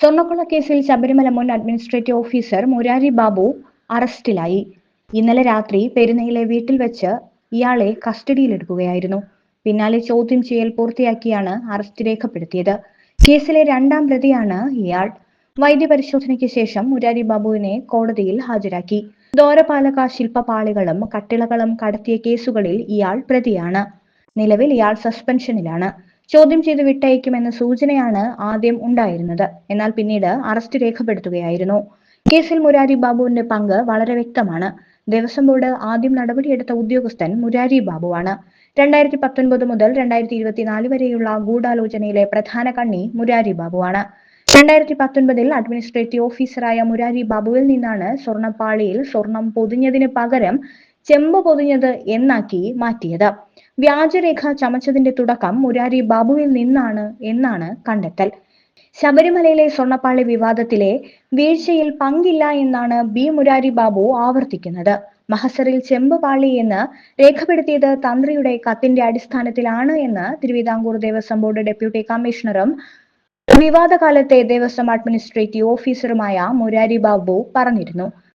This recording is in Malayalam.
സ്വർണക്കൊള്ള കേസിൽ ശബരിമല മുൻ അഡ്മിനിസ്ട്രേറ്റീവ് ഓഫീസർ മുരാരി ബാബു അറസ്റ്റിലായി. ഇന്നലെ രാത്രി പെരുന്നയിലെ വീട്ടിൽ വെച്ച് ഇയാളെ കസ്റ്റഡിയിലെടുക്കുകയായിരുന്നു. പിന്നാലെ ചോദ്യം ചെയ്യൽ പൂർത്തിയാക്കിയാണ് അറസ്റ്റ് രേഖപ്പെടുത്തിയത്. കേസിലെ രണ്ടാം പ്രതിയാണ് ഇയാൾ. വൈദ്യപരിശോധനയ്ക്ക് ശേഷം മുരാരി ബാബുവിനെ കോടതിയിൽ ഹാജരാക്കി. ദോരപാലക ശില്പപാളികളും കട്ടിളകളും കടത്തിയ കേസുകളിൽ ഇയാൾ പ്രതിയാണ്. നിലവിൽ ഇയാൾ സസ്പെൻഷനിലാണ്. ചോദ്യം ചെയ്ത് വിട്ടയക്കുമെന്ന സൂചനയാണ് ആദ്യം ഉണ്ടായിരുന്നത്. എന്നാൽ പിന്നീട് അറസ്റ്റ് രേഖപ്പെടുത്തുകയായിരുന്നു. കേസിൽ മുരാരി ബാബുവിന്റെ പങ്ക് വളരെ വ്യക്തമാണ്. ദേവസ്വം ബോർഡ് ആദ്യം നടപടിയെടുത്ത ഉദ്യോഗസ്ഥൻ മുരാരി ബാബുവാണ്. രണ്ടായിരത്തി പത്തൊൻപത് മുതൽ രണ്ടായിരത്തി ഇരുപത്തിനാല് വരെയുള്ള ഗൂഢാലോചനയിലെ പ്രധാന കണ്ണി മുരാരി ബാബുവാണ്. രണ്ടായിരത്തി പത്തൊൻപതിൽ അഡ്മിനിസ്ട്രേറ്റീവ് ഓഫീസറായ മുരാരി ബാബുവിൽ നിന്നാണ് സ്വർണപ്പാളിയിൽ സ്വർണം പൊതിഞ്ഞതിന് പകരം ചെമ്പ് പൊതിഞ്ഞത് എന്നാക്കി മാറ്റിയത്. വ്യാജരേഖ ചമച്ചതിന്റെ തുടക്കം മുരാരി ബാബുവിൽ നിന്നാണ് എന്നാണ് കണ്ടെത്തൽ. ശബരിമലയിലെ സ്വർണപ്പാളി വിവാദത്തിലെ വീഴ്ചയിൽ പങ്കില്ല എന്നാണ് ബി മുരാരി ബാബു ആവർത്തിക്കുന്നത്. മഹസറിൽ ചെമ്പ് പാളി എന്ന് രേഖപ്പെടുത്തിയത് തന്ത്രിയുടെ കത്തിന്റെ അടിസ്ഥാനത്തിലാണ് എന്ന് തിരുവിതാംകൂർ ദേവസ്വം ബോർഡ് ഡെപ്യൂട്ടി കമ്മീഷണറും വിവാദകാലത്തെ ദേവസ്വം അഡ്മിനിസ്ട്രേറ്റീവ് ഓഫീസറുമായ മുരാരി ബാബു പറഞ്ഞിരുന്നു.